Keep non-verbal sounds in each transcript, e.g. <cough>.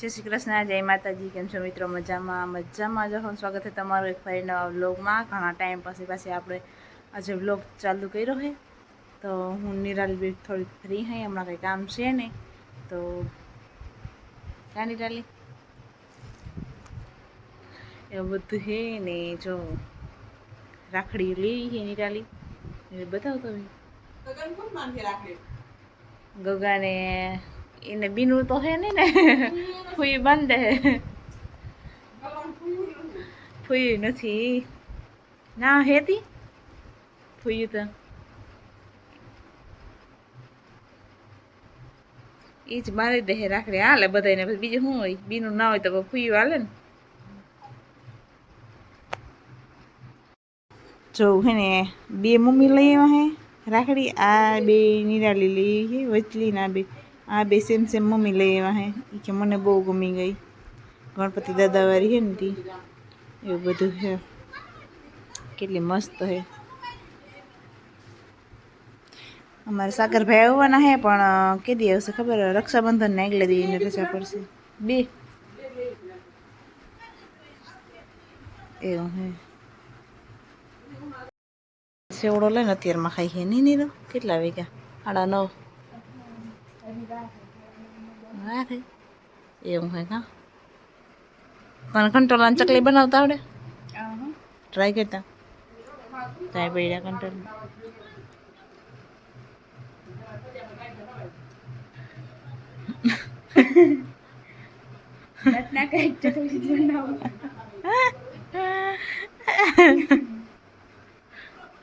જય શ્રી કૃષ્ણ જય માતાજી કેમ છો મિત્રો? મજામાં મજામાં જો સ્વાગત છે તમારું એક ફરી નવા વ્લોગમાં. ઘણા ટાઈમ પછી પાછી આપણે આજે વ્લોગ ચાલુ કર્યો છે. તો હું નિરાલી બી થોડીક ફ્રી હઈ હમણાં કંઈ કામ છે ને તો ક્યાં નિરાલી? એવું બધું છે ને જો રાખડી લેવી છે નિરાલી. એ બતાવો તમે. ગગા ગગાને એને બીનું તો હે નહીં ને ફૂઈ બંધ હે ફૂઈ નથી ના હેતી ફૂઈ તો એ જ મારી દે રાખડી હાલે બધાને પછી બીજું શું હોય બીનું ના હોય તો ફૂઈ હાલે ને જો હે ને બે મમ્મી લઈ આવ્યા હે રાખડી આ બે નીરા છે વચલી ના બે આ બે સેમ સેમ મમ્મી લઈ આવ્યા હે. એ કે મને બહુ ગમી ગઈ. ગણપતિ દાદાવાળી છે ને તી? એવું બધું છે કેટલી મસ્ત છે અમારે સાગરભાઈ આવવાના હે, પણ કેદી આવશે ખબર? રક્ષાબંધન ને આગલે દી એને રજા પડશે. બે. એવું હે. સેવડો લઈને અત્યારમાં ખાઈ છે નહીં નહીં કેટલા વાગ્યા? સાડા નવ. હા રે એવું હોય કા પણ કંટ્રોલ ચકલી બનાવતા આવડે ટ્રાય કરતા ટ્રાય પડ્યા કંટ્રોલ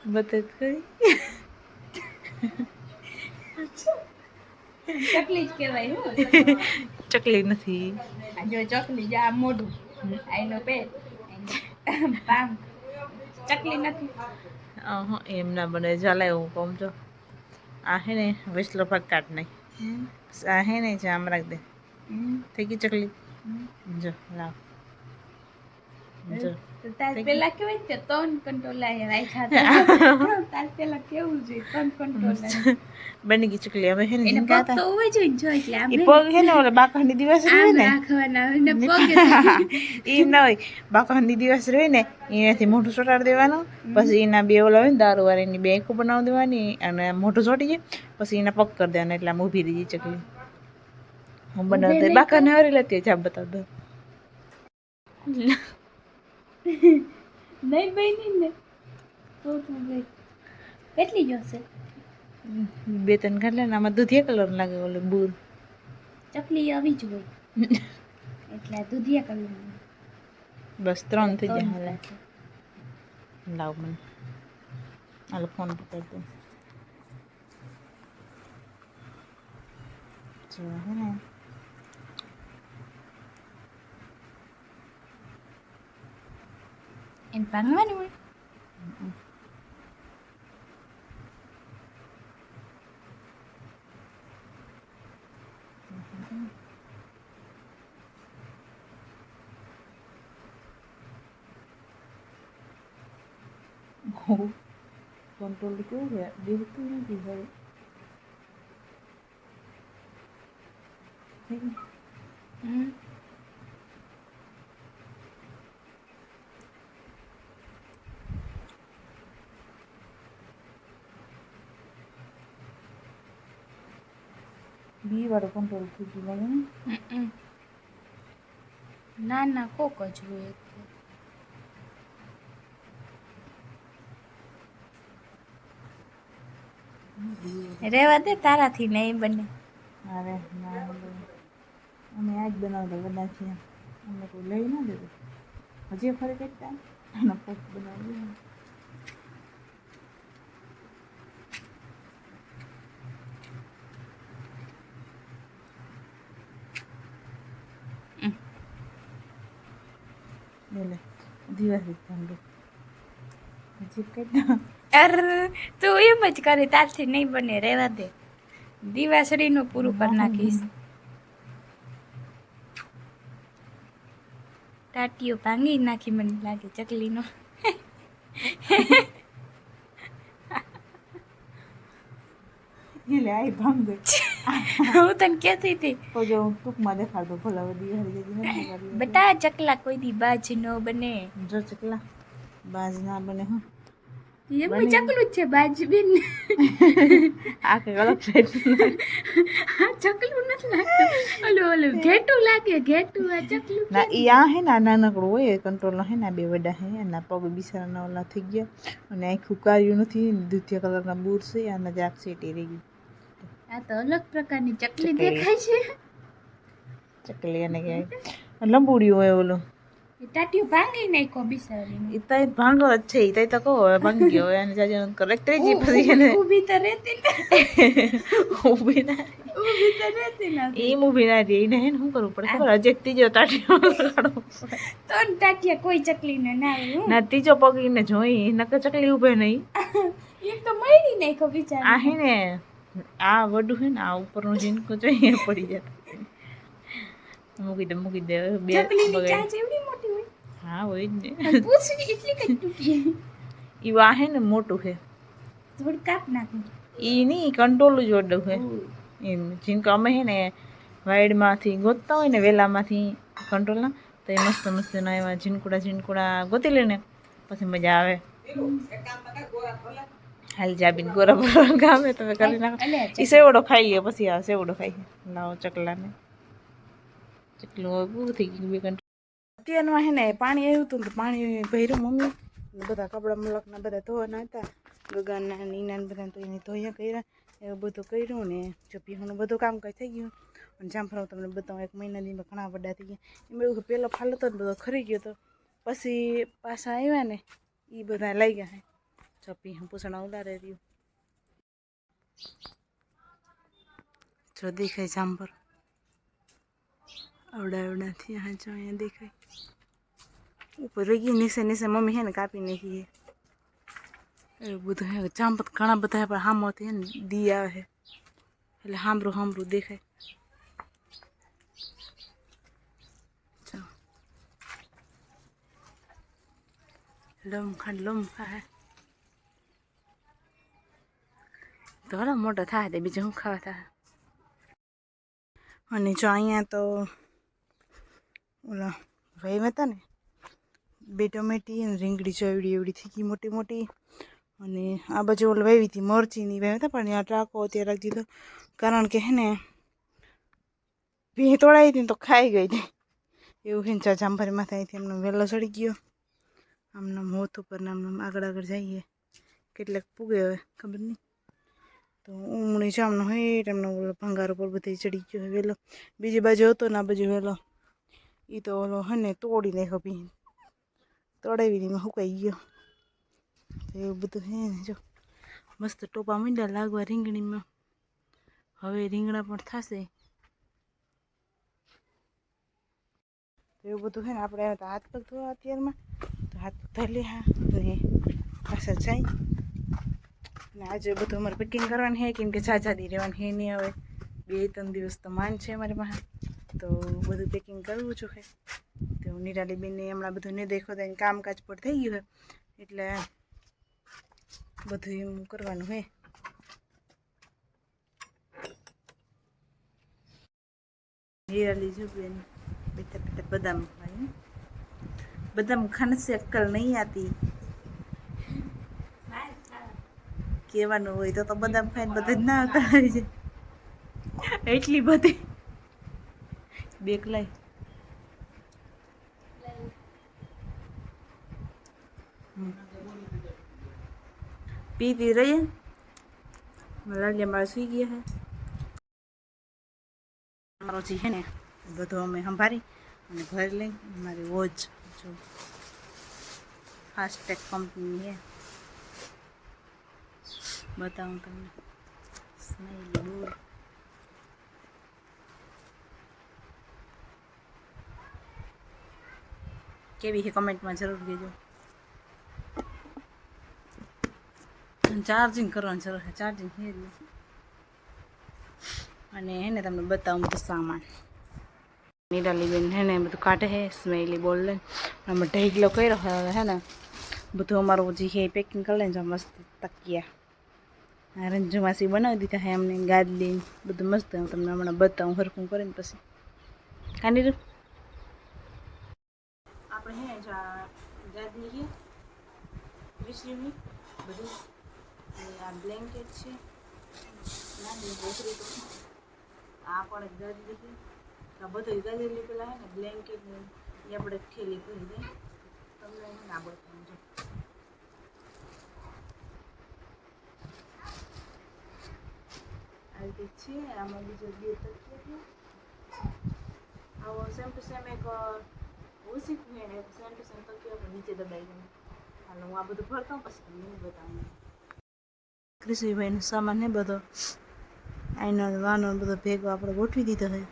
બતા કઈ ચકલી જ કહેવાય હું <laughs> ચકલી. નથી. જો ચકલી જા મોઢું. આઈનો પેટ. પામ ચકલી નથી. અહં, એમ ના બને. ચાલે હું કહું છો. આ હે ને વેસલો ભાગ કાઢ નહીં આ હે ને જામ રાખ દે. થઈ ગઈ ચકલી? જો લાવ. જો પેલા કેવાય ને ત્રણ કંટોલા રાખ્યા <laughs> <laughs> તાર પેલા કેવું જોઈએ? ત્રણ કંટોલા બની ગઈ ચકલી. હવે હે ને ઝીંકા પગ તો હતા. હોવા જો એટલે આમ પગ હે ને ઓલા બાકાની દિવસ રહે ને. રાખવાના હોય ને પગ <laughs> એમ ના હોય. બાકાની દિવસ રહે ને એનાથી મોઢું ચોટાડી દેવાનું. પછી એના બે ઓલા હોય ને દારૂ વાળી એની બે આંખો બનાવી દેવાની અને મોઢું ચોટી જાય. પછી એના પગ કરી દેવાના એટલે આમ ઊભી રહી ચકલી. હું બનાવતી બાકાને હરી લેતી જાબ બતાવ દો <laughs> નહીં બની ને? તો ગઈ કેટલી જોશે? બે ત્રણ કાઢ લે ને આમાં દૂધિયા કલર લાગે ઓલો બૂર. ચકલી આવી જ હોય. એટલે દૂધિયા કલર બસ ત્રણ થઈ જાય હાલે. લાવ મને. હાલો ફોન પકડ દો જો હે ને એને ભાંગવાની હોય કંટ્રોલ કેવું છે દેખતું નથી બી વાળો કંટ્રોલ થઈ ગયું લાગે ના ના કોક જ હોય રેવા દે તારાથી નહીં બને. અરે ના. અમે આજ બનાવતા બધા છીએ. અમને કોઈ લઈ ના દેતો. હજી ફરી કેટલા અને કોક બનાવી દે. હમ. બોલે દિવસ ઠંડુ હજી કરતા અર તું એમ જ કરે તારથી નહીં બને રેવા દે દિવાસળીનું પૂરું કરી નાખીશ ટાટીઓ ભાંગી નાખી મને લાગે ચકલીનો એટલે આઈ ભાંગ હું તને કહેતી હતી તો જો હું ટૂંકમાં દેખાડતો ભલા બધી હરી જતી. બેટા ચકલા કોઈ દી બાજ ન બને. જો ચકલા બાજ ના બને હું. એમાં ચકલું જ છે બાજ બેન. આ કઈ અલગ આ ચકલું નથી લાગતું. ઓલું ઓલું ઘેટું લાગે ઘેટું આ ચકલું ના ઈ આ હે ના નાનકડું હોય કંટ્રોલ હે ના બે વડા હે એના પગ બિચારાના ઓલા થઈ ગયા. અને આખું કાર્યું નથી દૂધિયા કલરના બૂર છે આના જાક સેટી રહી ગઈ. આ તો અલગ પ્રકારની ચકલી ચકલી. દેખાય છે. ચકલી એને કહેવાય લંબુડિયું હોય ઓલું. એ ટાટીઓ ભાંગી નાખ્યો બિસારી ઈ તો ભાંગો જ છે ઈ તો કહો ભાંગી ગયો એને જાજે કરેક્ટ થઈ પછી એને. ઊભી તો રહેતી ને. ઊભી ના. ઊભી તો રહેતી ના. ઈ ઊભી ના રહી એને હે ને શું કરવું પડે? ખબર હજે ત્રીજો લગાડવો <laughs> પડે. તો ને ટાટિયા કોઈ ચકલીને ના હું. ના ત્રીજો પગીને જોઈ નકર ચકલી ઉભે નહીં. <laughs> એક તો મળી નાખ્યો બિચારી આ હે ને આ વડું હે ને આ ઉપરનું ઝીણકું જોઈએ એ પડી જતું. મૂકી દે મૂકી દે બે હા હોય જ ને. એ પૂંછડી એટલી કઈ તૂટી ઈ આ હે ને મોટું છે થોડું કાપ નાખું. એ નહીં કંટ્રોલ જ વડું છે એમ ઝીણકો અમે છે ને વાઈડમાંથી ગોતતા હોય ને વેલામાંથી કંટ્રોલના તો એ મસ્ત મસ્ત ના એવા ઝીણકુડા ઝીણકુડા ગોતી લે ને પછી મજા આવે. હાલ જાબીન ગોરા ભરવા ગામે તમે કરી નાખો. એ સેવડો ખાઈ લે પછી આ સેવડો ખાઈ લાવો ચકલાને. ચકલું પૂરું થઈ ગયું બે ઘંટા. અત્યારમાં હે ને પાણી આવ્યું હતું ને તો પાણી ભર્યું મમ્મી. બધા કપડાં મલકના બધા ધોવાના હતા. ગગાના નીના બધા તો એને ધોયા કર્યા. એવું બધું કર્યું ને જો પીવાનું બધું કામ કઈ થઈ ગયું. અને જામફળ તમને બતાવું એક મહિના દીમાં ઘણા બધા થઈ ગયા. એમ એવું પહેલો પેલો ફાલ હતો ને બધો ખરી ગયો તો. પછી પાછા આવ્યા ને એ બધા લઈ ગયા હે જો પી પૂછણા ઉડારે રહ્યું જો દેખાય જામફળ આવડા આવડા થયા હા જો અહીંયા દેખાય ઉપર રહી ગયું નીચે નીચે મમ્મી હે ને કાપી નાખી હે એવું બધું હે જામપત ઘણા બધા હે પણ હામોથી હે ને દી આવે છે એટલે હામરું હામરું દેખાય જો લમખા લમખા હે તો હલો, મોટો થાય તે બીજું હું ખાવા થાય? અને જો અહીંયા તો ઓલા ભાઈ હતા ને, બે ટમેટી અને રીંગડી જો એવડી ગઈ મોટી મોટી. અને આ બાજુ ઓલ વાવી હતી મરચીની વહેવી હતા, પણ આ ટાંકો અત્યારે રાખી દીધો. કારણ કે હે ને ભીં તોડાવી હતી તો ખાઈ ગઈ હતી. એવું છે ને જામફળીમાં થાય એમનો વહેલો ચડી ગયો. આમના મોત ઉપર ને આમ આગળ આગળ જઈએ. કેટલાક પૂગે હવે, ખબર નહીં. તો ઉમણી જામનો હોય એમનો ઓલો ભંગાર ઉપર બધી ચડી ગયો વહેલો બીજી બાજુ હતો ને આ બાજુ વહેલો એ તો ઓલો હે ને તોડી નાખ્યો પી તોડાવી એમાં સુકાઈ ગયો. તો એવું બધું હે ને જો. મસ્ત ટોપા મીંડા લાગવા રીંગણીમાં. હવે રીંગણા પણ થશે. એવું બધું છે ને આપણે હાથ પગ ધોવા અત્યારમાં. તો હાથ પગ ધોઈ લે હા. અને પાછા જાય. ને આજે બધું અમારે પેકિંગ કરવાનું છે, કેમ કે ઝાઝાદી રહેવાનું છે નહીં હવે. બે ત્રણ દિવસ તો માન છે મારી પાસે. તો બધું પેકિંગ કરવું છું. હે તો નિરાલી બેનને હમણાં બધું નહીં દેખો તો કામકાજ પર થઈ ગયું હોય એટલે બધું એમ કરવાનું હે નિરાલી જો બેન બેટા બેટા બદામ ખાય. બદામ ખાનસી અક્કલ નહીં આવતી. કહેવાનું હોય તો તો બદામ ખાઈને બધા જ ના આવતા છે. એટલી બધી. બેક લાઈ. હમ. પીતી રહીએ. લાલિયા મારા સુઈ ગયા હે. મારો જે છે ને બધું અમે સંભાળી અને ઘરે લઈ. મારી વોચ, જો. ફાસ્ટેગ કંપની છે. બતાવું તમને. સ્મેલ બોલ. કેવી છે કમેન્ટમાં જરૂર કહેજો. ચાર્જિંગ કરવાની જરૂર છે. ચાર્જિંગ છે અને એને તમને બતાવું બધું સામાન. નિરાલીબેન હે ને બધું કાઢે છે સ્મેલી બોલ લઈને અમે ઢેગલો કર્યો હવે, હે ને. બધું અમારું જે છે પેકિંગ કરી લઈને મસ્ત તકિયા. રંજુ માસી બનાવી દીધા હે અમને ગાદલી બધું મસ્ત તમને હમણાં બતાવું, હરખું કરીને પછી. કાંડી રૂ આપણે હે ગાદલી છે વિસરીની બધું. આ બ્લેન્કેટ છે આ પણ ગાદલી છે આ બધું ગાદલી પેલા હે ને બ્લેન્કેટ એ આપણે ઠેલી કરી દઈએ તમને ના બતાવું જો આ રીતે છે આમાં બીજો બે તકીએ છે આવો સેમ ટુ સેમ એક ઓછી ને એક સેમ ટુ સેમ તકીઓ પણ નીચે દબાઈ ગયો હાલો હું આ બધું ભરતા પછી તમને બતાવું કૃષિભાઈનો સામાન ને બધો આઈનો વાનો બધો ભેગો આપણે ગોઠવી દીધો છે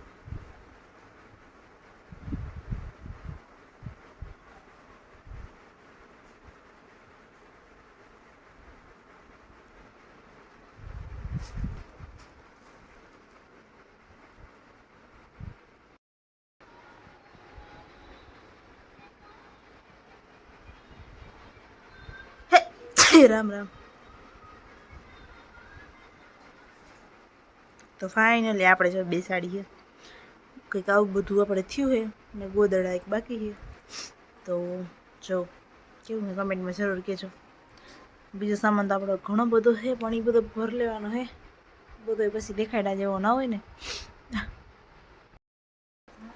રામ રામ. તો ફાઇનલી આપણે જો બેસાડીએ. કંઈક આવું બધું આપણે થયું છે અને ગોદડા એક બાકી છે તો જો, કેવું મેં કમેન્ટમાં જરૂર કહેજો. બીજો સામાન તો આપણો ઘણો બધો છે પણ એ બધો ભર લેવાનો છે બધો પછી દેખાડા જેવો ના હોય ને.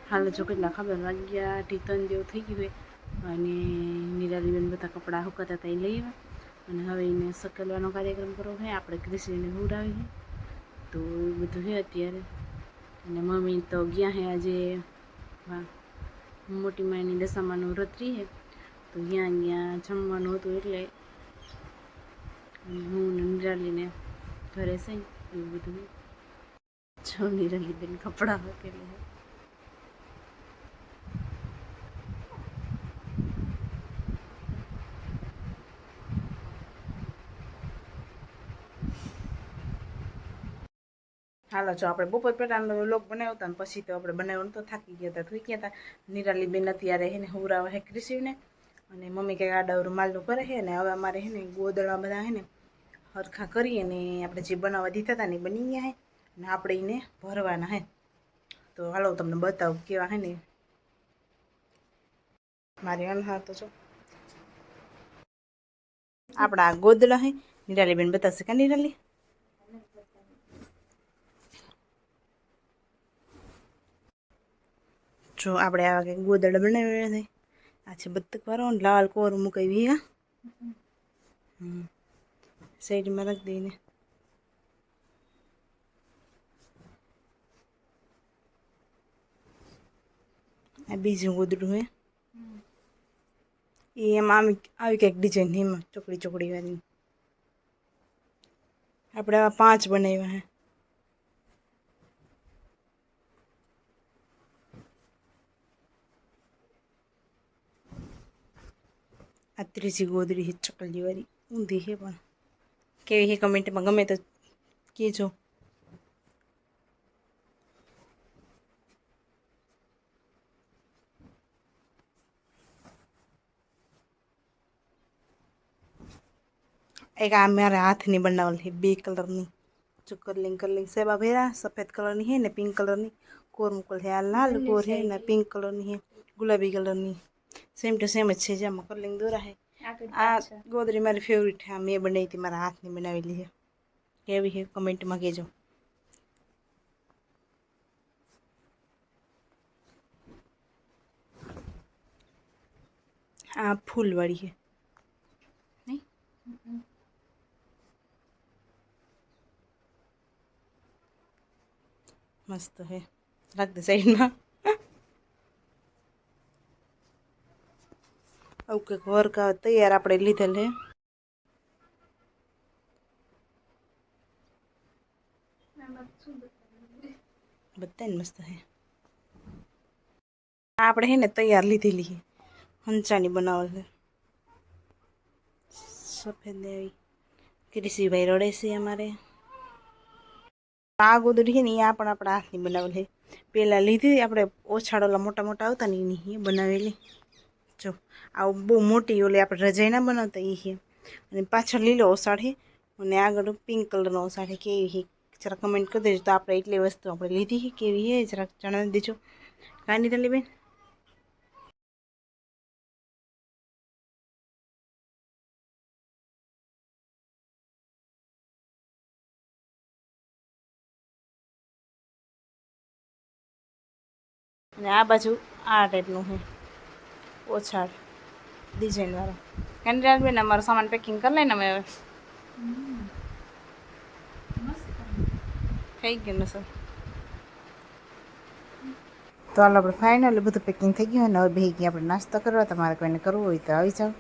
હાલ, જો કેટલા ખબર વાગ્યા. ટીતન જેવું થઈ ગયું હોય અને નિરાલીબેન બધા કપડાં હુકાતા હતા એ લઈ આવ્યા. અને હવે એને સકલવાનો કાર્યક્રમ કરવો છે. આપણે ક્રિશ્રીને હુડાવી તો એ બધું છે અત્યારે. અને મમ્મી તો ગયા છે આજે મોટી માની દશામાનું વ્રત રહી છે. તો ત્યાં ત્યાં જમવાનું હતું એટલે હું નિરાલીને ઘરે છે. એવું બધું જો નિરાલી બેન કપડાં હકેલે હાલો, જો આપણે બપોર પેટાનો લોક બનાવ્યો હતો પછી તો આપણે બનાવ્યો તો થાકી ગયા હતા ગયા હતા. નિરાલી બેન અત્યારે હે ને હુરાવા હે ક્રિસીને અને મમ્મી કંઈક આડા રૂમાલનું કરે છે ને, હવે અમારે હે ને ગોદળા બધા હે ને, હરખા કરીએ ને, આપણે જે બનાવવા દીધા હતા ને બની ગયા હે. ને આપણે એને ભરવાના હે. તો હાલો તમને બતાવું કેવા હે ને. મારી અનહાર તો જો. આપણા આ ગોદડા હે. નિરાલી બેન બતાવશે કા નિરાલી? જો આપણે આવા કંઈક ગોદડ બનાવ્યા છે. આ છે બતક વાળો ને લાલ કોર મૂકાવી, હા? સાઈડમાં રાખી દઈને. આ બીજું ગોદડું, હે? એ એમાં આવી આવી કંઈક ડિઝાઇન એમાં ચોકડી ચોકડી વાળી આપણે આવા પાંચ બનાવ્યા, હે? આ ત્રીજી ગોદડી છે ચકલી વાળી ઊંધી છે પણ. કેવી છે કમેન્ટમાં ગમે તો કહેજો. એક આ મારા હાથની બનાવેલ છે બે કલરની. જો કરલિંગ કરલિંગ સેવા ભેરા સફેદ કલરની છે ને પિંક કલરની. કોર મુકલ છે આ લાલ કોર છે ને પિંક કલરની છે ગુલાબી કલરની. સેમ ટુ સેમ જ છે જેમાં કરલિંગ દોરા છે આ ગોદરી મારી ફેવરિટ છે આ મેં બનાવી હતી મારા હાથની બનાવેલી છે કેવી છે કમેન્ટમાં કહેજો આ ફૂલવાળી છે નહીં મસ્ત છે રાખ દે સાઈડમાં આવું વર્ક તૈયાર આપણે લીધેલ છે બધા ને મસ્ત છે આપણે હે ને તૈયાર લીધેલી છે હંચાની બનાવેલ છે સફેદ એવી રડે છે અમારે. આ ગોદડી છે ને એ પણ આપણા હાથની બનાવેલ છે પહેલાં લીધી આપણે ઓછાડોલા મોટા મોટા આવતા ને એની બનાવેલી. જો આ બહુ મોટી ઓલી આપણે રજાઈ ના બનાવતા એ છે અને પાછળ લીલો ઓસાડ છે અને આગળ પિંક કલરનો સાડી કેવી છે જરા કમેન્ટ કરી દેજો. તો આપણે એટલી વસ્તુ આપણે લીધી છે કેવી છે જરાક જણાવી દેજો. કાંઈ નહીં બેન. અને આ બાજુ આ ટાઈપનું છે ઓછાડ ડિઝાઇનવાળો કેન્દ્રિયાલ બેન અમારો સામાન પેકિંગ કરી લઈને અમે હવે. થઈ ગયું ને, સર? તો હાલ આપણે ફાઇનલી બધું પેકિંગ થઈ ગયું અને હવે બેસી ગયા આપણે નાસ્તો કરવા. તમારે કોઈને કરવું હોય તો આવી જાઓ.